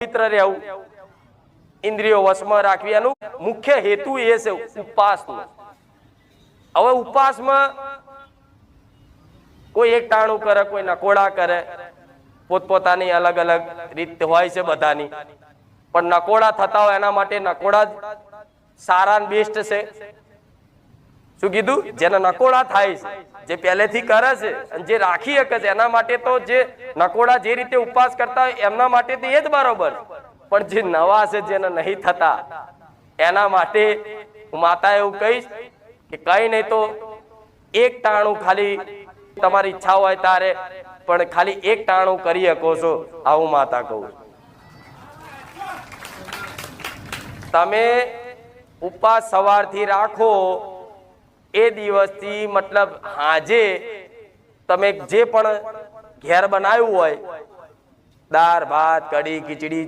પવિત્ર રહેવું. ઇન્દ્રિયો વશમાં રાખવી એનું મુખ્ય હેતુ એ છે ઉપવાસનો. હવે ઉપવાસમાં કોઈ એક ટાણું કરે કોઈ નકોડા કરે, પોતપોતાની અલગ અલગ રીત હોય છે બધાની. પણ નકોડા થતા હોય એના માટે નકોડા જ સારા બેસ્ટ છે. શું કીધું? જેના નકોડા થાય છે, જે પહેલેથી કરે છે અને જે રાખી શકે છે, એના માટે તો જે નકોડા જે રીતે ઉપવાસ કરતા હોય, એમના માટે તો એ જ બરોબર. પણ જે નવા છે, જેને નહીં થતા, એના માટે હું માતા એવું કહીશ કે કઈ નહીં તો એક ટાણું ખાલી તમારી ઈચ્છા હોય તારે, પણ ખાલી એક ટાણું કરી શકો છો, આવું માતા કહું તમે ઉપવાસ સવારથી રાખો એ દિવસથી મતલબ હાજે તમે જે પણ ઘેર બનાવ્યું હોય દાળ ભાત કઢી ખીચડી